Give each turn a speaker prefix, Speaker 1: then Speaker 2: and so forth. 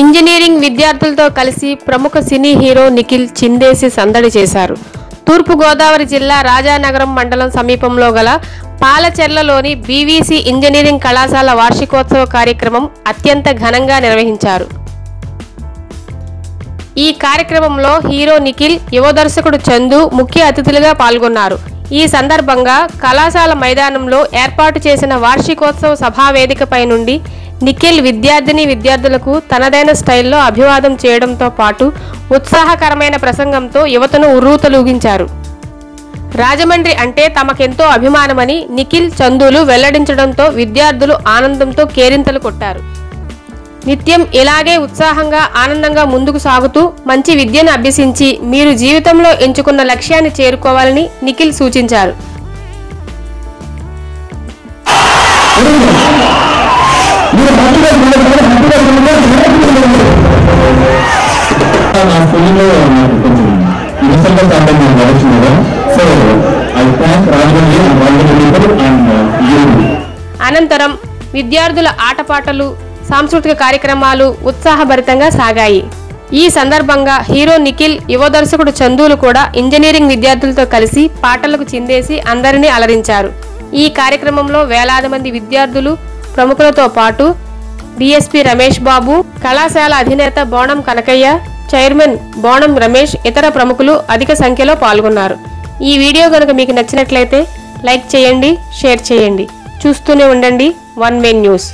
Speaker 1: Engineering విద్యార్థులతో కలిసి ప్రముఖ సినీ హీరో నిఖిల్ చిందేసి సందడి చేశారు. తూర్పుగోదావరి జిల్లా రాజానగరం మండలం సమీపంలో గల పాలచెర్లలోని బీవీసీ ఇంజనీరింగ్ కళాశాల వార్షికోత్సవ కార్యక్రమం అత్యంత ఘనంగా నిర్వహించారు. ఈ కార్యక్రమంలో హీరో నిఖిల్ యువ దర్శకుడు చందు ముఖ్య అతిథులుగా పాల్గొన్నారు. ఈ సందర్భంగా కళాశాల మైదానంలో ఏర్పాటు చేసిన వార్షికోత్సవ సభావేదికపై నుండి నిఖిల్ విద్యార్థిని విద్యార్థులకు తనదైన స్టైల్లో అభివాదం చేయడంతో పాటు ఉత్సాహకరమైన ప్రసంగంతో యువతను ఉర్రూతలూగించారు. రాజమండ్రి అంటే తమకెంతో అభిమానమని నిఖిల్ చందులు వెల్లడించడంతో విద్యార్థులు ఆనందంతో కేరింతలు కొట్టారు. నిత్యం ఇలాగే ఉత్సాహంగా ఆనందంగా ముందుకు సాగుతూ మంచి విద్యను అభ్యసించి మీరు జీవితంలో ఎంచుకున్న లక్ష్యాన్ని చేరుకోవాలని నిఖిల్ సూచించారు. అనంతరం విద్యార్థుల ఆటపాటలు సాంస్కృతిక కార్యక్రమాలు ఉత్సాహభరితంగా సాగాయి. ఈ సందర్భంగా హీరో నిఖిల్ యువ దర్శకుడు చందులు కూడా ఇంజనీరింగ్ విద్యార్థులతో కలిసి పాటలకు చిందేసి అందరినీ అలరించారు. ఈ కార్యక్రమంలో వేలాది మంది విద్యార్థులు ప్రముఖులతో పాటు డిఎస్పి రమేష్ బాబు కళాశాల అధినేత బోణం కనకయ్య చైర్మన్ బోణం రమేష్ ఇతర ప్రముఖులు అధిక సంఖ్యలో పాల్గొన్నారు. ఈ వీడియో కనుక మీకు నచ్చినట్లయితే లైక్ చేయండి షేర్ చేయండి. చూస్తూనే ఉండండి. One may news.